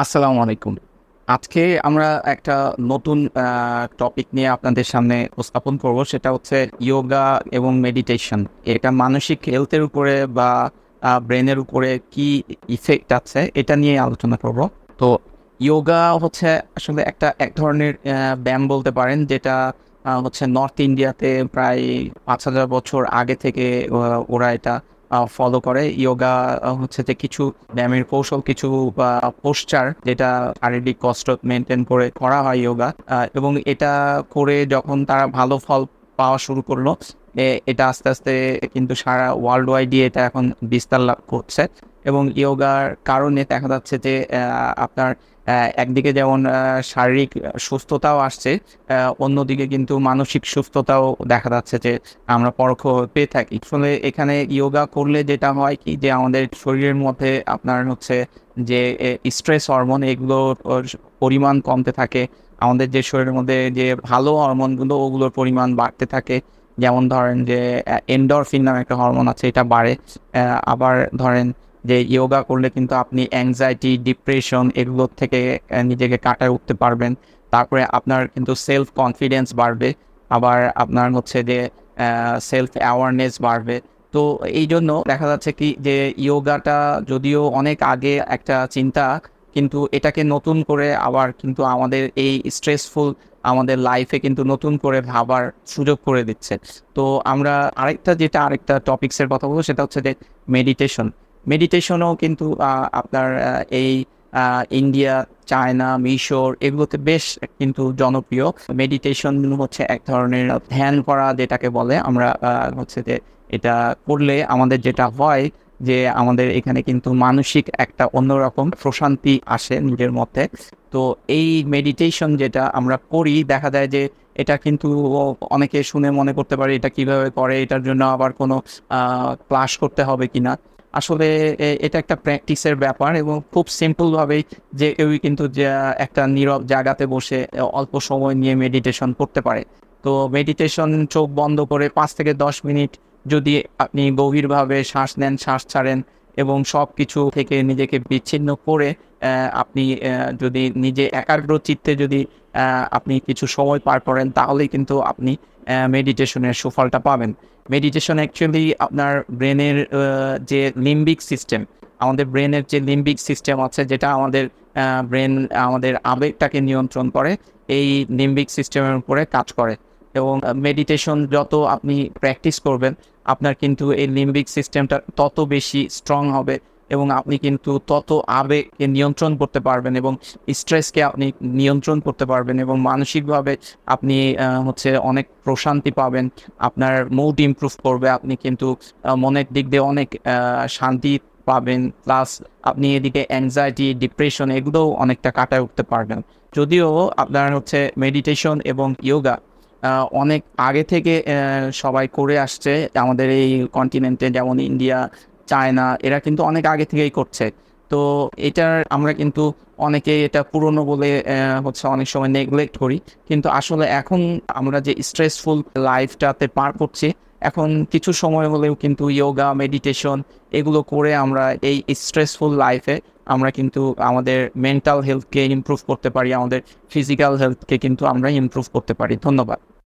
আসসালামু আলাইকুম। আজকে আমরা একটা নতুন টপিক নিয়ে আপনাদের সামনে উপস্থাপন করব। সেটা হচ্ছে ইয়োগা এবং মেডিটেশন এটা মানসিক হেলথের উপরে বা ব্রেনের উপরে কি ইফেক্ট আছে, এটা নিয়ে আলোচনা করব। তো ইয়োগা হচ্ছে আসলে একটা, এক ধরনের ব্যায়াম বলতে পারেন, যেটা হচ্ছে নর্থ ইন্ডিয়াতে প্রায় পাঁচ হাজার বছর আগে থেকে ওরা এটা ফলো করে। ইয়োগা হচ্ছে যে কিছু ব্যায়ামের কৌশল, কিছু পোস্টার যেটা শারীরিক কষ্ট মেনটেন করে, করা হয় ইয়োগা এবং এটা করে যখন তারা ভালো ফল পাওয়া শুরু করল এটা আস্তে আস্তে কিন্তু সারা ওয়ার্ল্ড ওয়াইডই এটা এখন বিস্তার লাভ করছে। এবং ইয়োগার কারণে দেখা যাচ্ছে যে আপনার একদিকে যেমন শারীরিক সুস্থতাও আসছে অন্যদিকে কিন্তু মানসিক সুস্থতাও দেখা যাচ্ছে যে, আমরা পরোক্ষ পেয়ে থাকি। আসলে এখানে ইয়োগা করলে যেটা হয় কি যে, আমাদের শরীরের মধ্যে আপনার হচ্ছে যে স্ট্রেস হরমোন এগুলোর পরিমাণ কমতে থাকে। আমাদের যে শরীরের মধ্যে যে ভালো হরমোনগুলো ওগুলোর পরিমাণ বাড়তে থাকে। যেমন ধরেন যে এন্ডরফিন নামে একটা হরমোন আছে, এটা বাড়ে। আবার ধরেন যে ইয়োগা করলে কিন্তু আপনি অ্যাংজাইটি ডিপ্রেশন এগুলোর থেকে নিজেকে কাটায় উঠতে পারবেন। তারপরে আপনার কিন্তু সেলফ কনফিডেন্স বাড়বে। আবার আপনার হচ্ছে যে সেলফ অ্যাওয়ারনেস বাড়বে। তো এই জন্য দেখা যাচ্ছে কি যে ইয়োগাটা যদিও অনেক আগে একটা চিন্তা, কিন্তু এটাকে নতুন করে আবার কিন্তু আমাদের এই স্ট্রেসফুল আমাদের লাইফে কিন্তু নতুন করে ভাবার সুযোগ করে দিচ্ছে। তো আমরা আরেকটা যেটা আরেকটা টপিক্সের কথা বলব, সেটা হচ্ছে যে মেডিটেশন মেডিটেশনও কিন্তু আপনার এই ইন্ডিয়া চায়না মিশর এগুলোতে বেশ কিন্তু জনপ্রিয়। মেডিটেশন হচ্ছে এক ধরনের ধ্যান করা, যেটাকে বলে আমরা হচ্ছে যে এটা করলে আমাদের যেটা হয় যে আমাদের এখানে কিন্তু মানসিক একটা অন্যরকম প্রশান্তি আসে নিজের মধ্যে। তো এই মেডিটেশন যেটা আমরা করি, দেখা যায় যে এটা কিন্তু অনেকে শুনে মনে করতে পারে এটা কীভাবে করে, এটার জন্য আবার কোনো ক্লাস করতে হবে কিনা। আসলে এটা একটা প্র্যাকটিসের ব্যাপার এবং খুব সিম্পলভাবেই যে কেউই কিন্তু একটা নীরব জায়গাতে বসে অল্প সময় নিয়ে মেডিটেশন করতে পারে। তো মেডিটেশন চোখ বন্ধ করে পাঁচ থেকে দশ মিনিট যদি আপনি গভীরভাবে শ্বাস নেন, শ্বাস ছাড়েন এবং সব কিছু থেকে নিজেকে বিচ্ছিন্ন করে আপনি যদি নিজে একাগ্র চিত্তে যদি আপনি কিছু সময় পার করেন, তাহলেই কিন্তু আপনি মেডিটেশনের সুফলটা পাবেন। মেডিটেশন অ্যাকচুয়ালি আপনার ব্রেনের যে লিম্বিক সিস্টেম আমাদের ব্রেনের যে লিম্বিক সিস্টেম আছে, যেটা আমাদের ব্রেন আমাদের আবেগটাকে নিয়ন্ত্রণ করে, এই লিম্বিক সিস্টেমের উপরে কাজ করে। এবং মেডিটেশন যত আপনি প্র্যাকটিস করবেন, আপনার কিন্তু এই লিম্বিক সিস্টেমটা তত বেশি স্ট্রং হবে এবং আপনি কিন্তু তত আবেগকে নিয়ন্ত্রণ করতে পারবেন এবং স্ট্রেসকে আপনি নিয়ন্ত্রণ করতে পারবেন এবং মানসিকভাবে আপনি হচ্ছে অনেক প্রশান্তি পাবেন, আপনার মুড ইমপ্রুভ করবে, আপনি কিন্তু মনের দিক দিয়ে অনেক শান্তি পাবেন প্লাস আপনি এদিকে অ্যাংজাইটি ডিপ্রেশন এগুলোও অনেকটা কাটায় উঠতে পারবেন। যদিও আপনার হচ্ছে মেডিটেশন এবং ইয়োগা অনেক আগে থেকে সবাই করে আসছে আমাদের এই কন্টিনেন্টে যেমন ইন্ডিয়া চায়না এরা কিন্তু অনেক আগে থেকেই করছে। তো এটার আমরা কিন্তু অনেকে এটা পুরনো বলে হচ্ছে অনেক সময় নেগলেক্ট করি। কিন্তু আসলে এখন আমরা যে স্ট্রেসফুল লাইফটাতে পার করছি, এখন কিছু সময় হলেও কিন্তু ইয়োগা মেডিটেশন এগুলো করে আমরা এই স্ট্রেসফুল লাইফে আমরা কিন্তু আমাদের মেন্টাল হেলথকে ইমপ্রুভ করতে পারি, আমাদের ফিজিক্যাল হেলথকে কিন্তু আমরা ইমপ্রুভ করতে পারি। ধন্যবাদ।